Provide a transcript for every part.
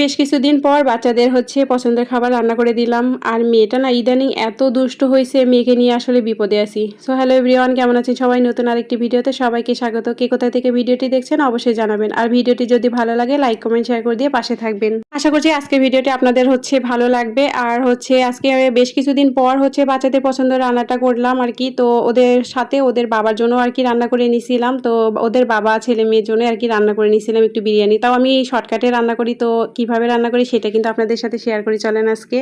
বেশ কিছুদিন পর বাচ্চাদের হচ্ছে পছন্দের খাবার রান্না করে দিলাম। আর মেয়েটা না ইদানিং এত দুষ্ট হয়েছে, মেয়েকে নিয়ে আসলে বিপদে আছি। সো হ্যালো এভরিওয়ান কেমন আছেন সবাই? নতুন আরেকটি ভিডিওতে সবাইকে স্বাগত। কে কোথায় থেকে ভিডিওটি দেখছেন অবশ্যই জানাবেন। আর ভিডিওটি যদি ভালো লাগে লাইক কমেন্ট শেয়ার করে দিয়ে পাশে থাকবেন। আশা করছি আজকে ভিডিওটি আপনাদের হচ্ছে ভালো লাগবে। আর হচ্ছে আজকে বেশ কিছুদিন পর হচ্ছে বাচ্চাদের পছন্দের রান্নাটা করলাম আর কি। তো ওদের সাথে ওদের বাবার জন্য আর কি রান্না করে নিয়েছিলাম তো ওদের বাবা, ছেলে, মেয়ের জন্য আর কি রান্না করে নিয়েছিলাম একটু বিরিয়ানি। তাও আমি শর্টকাটে রান্না করি, তো কীভাবে রান্না করি সেটা কিন্তু আপনাদের সাথে শেয়ার করি, চলেন আজকে।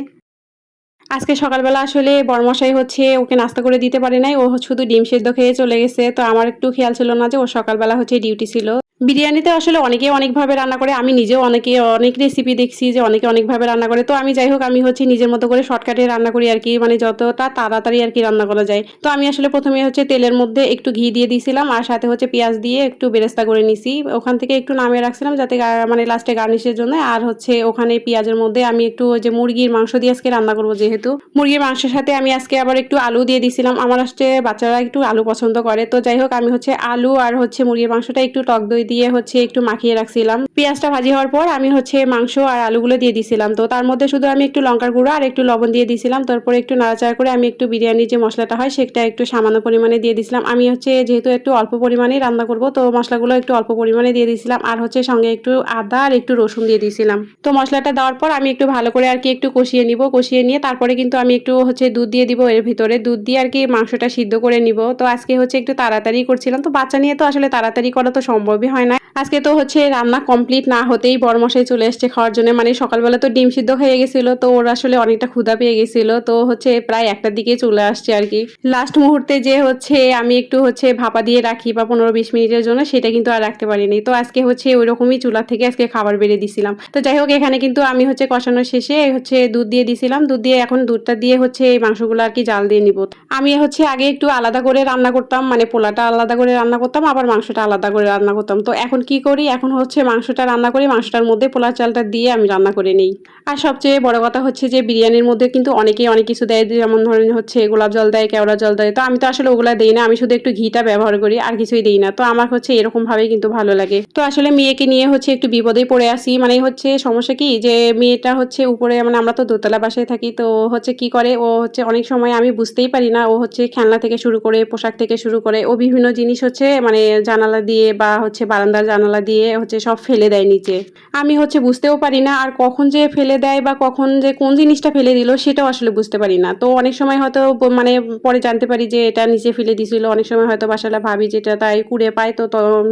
আজকে সকালবেলা আসলে বরমশাই হচ্ছে ওকে নাস্তা করে দিতে পারে নাই, ও শুধু ডিম সেদ্ধ খেয়ে চলে গেছে, তো আমার একটু খেয়াল ছিল না যে ও সকালবেলা হচ্ছে ডিউটি ছিল। বিরিয়ানিতে আসলে অনেকে অনেকভাবে রান্না করে, আমি নিজেও অনেকে, অনেক রেসিপি দেখছি যে অনেকে অনেকভাবে রান্না করে। তো আমি যাই হোক আমি হচ্ছে নিজের মতো করে শর্টকাটে রান্না করি আর কি মানে যতটা তাড়াতাড়ি আর কি রান্না করা যায়। তো আমি আসলে প্রথমে হচ্ছে তেলের মধ্যে একটু ঘি দিয়ে দিয়েছিলাম আর সাথে হচ্ছে পেঁয়াজ দিয়ে একটু বেরেস্তা করে নিছি। ওখান থেকে একটু নামিয়ে রাখছিলাম যাতে মানে লাস্টে গার্নিশের জন্য। আর হচ্ছে ওখানে পেঁয়াজের মধ্যে আমি একটু যে মুরগির মাংস দিয়ে আজকে রান্না করব যেহেতু। মুরগির মাংসের সাথে আমি আজকে আবার একটু আলু দিয়ে দিছিলাম আমার আসছে বাচ্চারা একটু আলু পছন্দ করে। তো যাই হোক আমি হচ্ছে আলু আর হচ্ছে মুরগির মাংসটা একটু টক দই দিয়ে হচ্ছে একটু মাখিয়ে রাখছিলাম। পেঁয়াজটা ভাজি হওয়ার পর আমি হচ্ছে মাংস আর আলুগুলো দিয়ে দিছিলাম। তো তার মধ্যে শুধু আমি একটু লঙ্কার গুঁড়ো আর একটু লবণ দিয়ে দিছিলাম। তারপরে একটু নাড়াচাড়া করে আমি একটু বিরিয়ানির যে মশলাটা হয়, সেটা একটু সামান্য পরিমাণে দিয়ে দিছিলাম। আমি হচ্ছে যেহেতু একটু অল্প পরিমাণে রান্না করব, তো মশলাগুলো একটু অল্প পরিমাণে দিয়ে দিছিলাম। আর হচ্ছে সঙ্গে একটু আদা আর একটু রসুন দিয়ে দিছিলাম। তো মশলাটা দেওয়ার পর আমি একটু ভালো করে আর কি একটু কষিয়ে নিব। কষিয়ে নিয়ে তারপরে কিন্তু আমি একটু হচ্ছে দুধ দিয়ে দিব এর ভিতরে। দুধ দিয়ে আর কি মাংসটা সিদ্ধ করে নিব। তো আজকে হচ্ছে একটু তাড়াতাড়ি করছিলাম। তো বাচ্চা নিয়ে তো আসলে তাড়াতাড়ি করা তো সম্ভবই হয় না আজকে তো হচ্ছে রান্না কমপ্লিট না হতেই বরমশাই চলে এসছে খাওয়ার জন্য। মানে সকালবেলা তো ডিম সিদ্ধ হয়ে গেছিল, তো ওর আসলে অনেকটা ক্ষুধা পেয়ে গেছিল, তো হচ্ছে প্রায় একটার দিকে চলে আসছে আর কি। লাস্ট মুহূর্তে যে হচ্ছে আমি একটু হচ্ছে ভাপা দিয়ে রাখি বা পনেরো বিশ মিনিটের জন্য, সেটা কিন্তু আর রাখতে পারিনি। তো আজকে হচ্ছে ওই রকমই চুলা থেকে আজকে খাবার বেড়ে দিছিলাম। তো যাই হোক, এখানে কিন্তু আমি হচ্ছে কষানোর শেষে হচ্ছে দুধ দিয়ে দিছিলাম। দুধ দিয়ে এখন দুধটা দিয়ে হচ্ছে এই মাংসগুলো আর কি জাল দিয়ে নিব। আমি হচ্ছে আগে একটু আলাদা করে রান্না করতাম মানে পোলাটা আলাদা করে রান্না করতাম, আবার মাংসটা আলাদা করে রান্না করতাম। তো এখন কি করি? এখন হচ্ছে মাংসটা রান্না করি, মাংসটার মধ্যে পোলার চালটা দিয়ে আমি রান্না করে নিই। আর সবচেয়ে বড় কথা হচ্ছে যে, বিরিয়ানির মধ্যে কিন্তু অনেকেই অনেক কিছু দেয়, যেমন ধরেন হচ্ছে গোলাপ জল দেয়, কেওড়া জল দেয়। তো আমি তো আসলে ওগুলা দিই না, আমি শুধু একটু ঘিটা ব্যবহার করি, আর কিছুই দিই না। তো আমার হচ্ছে এরকম ভাবেই কিন্তু ভালো লাগে। তো আসলে মেয়েকে নিয়ে হচ্ছে একটু বিপদেই পড়ে আসি। মানে হচ্ছে সমস্যা কি যে, মেয়েটা হচ্ছে উপরে মানে আমরা তো দোতলা বাসায় থাকি, তো হচ্ছে কি করে? ও হচ্ছে অনেক সময় আমি বুঝতেই পারি না। ও হচ্ছে খেলনা থেকে শুরু করে, পোশাক থেকে শুরু করে, ও বিভিন্ন জিনিস হচ্ছে মানে জানালা দিয়ে বা হচ্ছে বারান্দার জানালা দিয়ে হচ্ছে সব ফেলে দেয় নিচে। আমি হচ্ছে বুঝতেও পারি না আর কখন যে ফেলে দেয় বা কখন যে কোন জিনিসটা ফেলে দিল সেটাও আসলে বুঝতে পারি না। তো অনেক সময় হয়তো মানে পরে জানতে পারি যে এটা নিচে ফেলে দিছিল। অনেক সময় হয়তো বাসালা ভাবি যেটা তাই কুড়ে পায় তো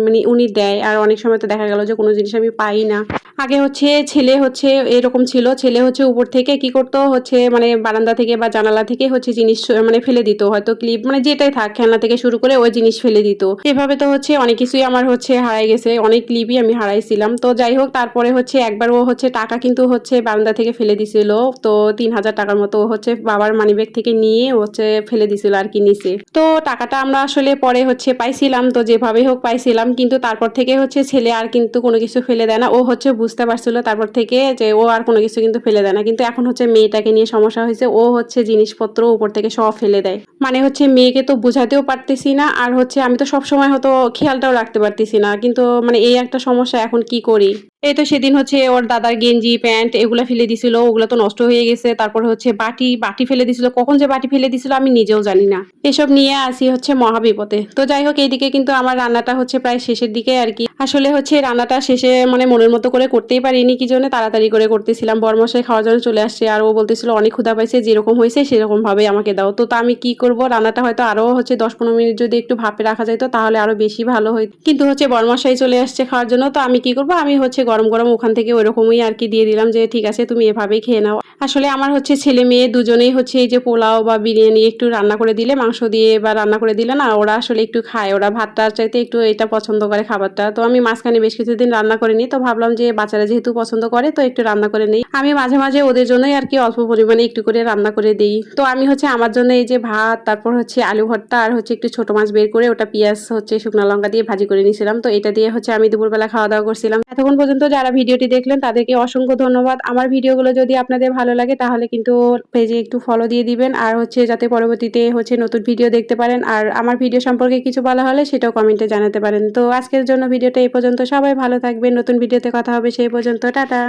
মানে উনি দেয়। আর অনেক সময় তো দেখা গেল যে কোনো জিনিস আমি পাই না। আগে হচ্ছে ছেলে হচ্ছে এরকম ছিল, ছেলে হচ্ছে উপর থেকে কি করতো? হচ্ছে মানে বারান্দা থেকে বা জানালা থেকে হচ্ছে জিনিস মানে ফেলে দিত। হয়তো ক্লিপ মানে যেটাই থাক, খেলনা থেকে শুরু করে ওই জিনিস ফেলে দিত। এভাবে তো হচ্ছে অনেক কিছুই আমার হচ্ছে হারাই গেছে। অনেক ক্লিপই আমি হারাইছিলাম। তো যাই হোক, তারপরে হচ্ছে একবার ও হচ্ছে টাকা কিন্তু হচ্ছে বারান্দা থেকে ফেলে দিছিল। তো তিন হাজার টাকার মতো হচ্ছে বাবার মানিব্যাগ থেকে নিয়ে হচ্ছে ফেলে দিছিল আর কি নিচে। তো টাকাটা আমরা আসলে পরে হচ্ছে পাইছিলাম। তো যেভাবে হোক পাইছিলাম। কিন্তু তারপর থেকে হচ্ছে ছেলে আর কিন্তু কোনো কিছু ফেলে দেয় না। ও হচ্ছে বুঝতে পারছিল তারপর থেকে যে ও আর কোনো কিছু কিন্তু ফেলে দেয় না। কিন্তু এখন হচ্ছে মেয়েটাকে নিয়ে সমস্যা হয়েছে। ও হচ্ছে জিনিসপত্র উপর থেকে সব ফেলে দেয়। মানে হচ্ছে মেয়েকে তো বোঝাতেও পারতেছি না। আর হচ্ছে আমি তো সবসময় হয়তো খেয়ালটাও রাখতে পারতেছি না। কিন্তু মানে এই একটা সমস্যা, এখন কি করি? এই তো সেদিন হচ্ছে ওর দাদার গেঞ্জি, প্যান্ট এগুলো ফেলে দিছিল, ওগুলো তো নষ্ট হয়ে গেছে। তারপর হচ্ছে বাটি বাটি ফেলে দিছিল। কখন যে বাটি ফেলে দিছিল আমি নিজেও জানি না। এসব নিয়ে আসি হচ্ছে মহাবিপদে। তো যাই হোক, এইদিকে কিন্তু আমার রান্নাটা হচ্ছে প্রায় শেষের দিকে আর কি। আসলে হচ্ছে রান্নাটা শেষে মানে মনের মতো করে করতেই পারিনি, কি জন্য তাড়াতাড়ি করে করতেছিলাম। বরমশাই খাওয়ার জন্য চলে আসছে আর ও বলতেছিল, অনেক ক্ষুধা পাইছে, যেরকম হয়েছে সেরকম ভাবে আমাকে দাও। তো তা আমি কি করব? রান্নাটা হয়তো আরও হচ্ছে দশ পনেরো মিনিট যদি একটু ভাপে রাখা যেত তাহলে আরও বেশি ভালো হয়। কিন্তু হচ্ছে বরমশাই চলে আসছে খাওয়ার জন্য। তো আমি কি করব? আমি হচ্ছে গরম গরম ওখান থেকে ওইরকমই আর কি দিয়ে দিলাম যে, ঠিক আছে, তুমি এভাবেই খেয়ে নাও। আসলে আমার হচ্ছে ছেলে মেয়ে দুজনেই হচ্ছে এই যে পোলাও বা বিরিয়ানি একটু রান্না করে দিলে, মাংস দিয়ে বা রান্না করে দিলে না, ওরা আসলে একটু খায়। ওরা ভাতটা চাইতে একটু এটা পছন্দ করে খাবারটা। তো আমি মাঝখানে বেশ কিছুদিন রান্না করে নিই তো ভাবলাম যে, বাচ্চারা যেহেতু পছন্দ করে, তো একটু রান্না করে নিই। আমি মাঝে মাঝে ওদের জন্যই আর কি অল্প পরিমাণে একটু করে রান্না করে দিই। তো আমি হচ্ছে আমার জন্য এই যে ভাত, তারপর হচ্ছে আলু ভর্তা আর হচ্ছে একটু ছোট মাছ বের করে ওটা পেঁয়াজ, হচ্ছে শুকনো লঙ্কা দিয়ে ভাজি করে নিয়েছিলাম তো এটা দিয়ে হচ্ছে আমি দুপুরবেলা খাওয়া দাওয়া করছিলাম। এতক্ষণ পর্যন্ত যারা ভিডিওটি দেখলেন, তাদেরকে অসংখ্য ধন্যবাদ। আমার ভিডিওগুলো যদি আপনাদের ভালো লাগে, তাহলে কিন্তু পেজে একটু ফলো দিয়ে দিবেন। আর হচ্ছে যাতে পরবর্তীতে হচ্ছে নতুন ভিডিও দেখতে পারেন। আর আমার ভিডিও সম্পর্কে কিছু বলা হলে সেটাও কমেন্টে জানাতে পারেন। তো আজকের জন্য ভিডিওটা এই পর্যন্ত। সবাই ভালো থাকবেন। নতুন ভিডিওতে কথা হবে সেই পর্যন্ত। টাটা!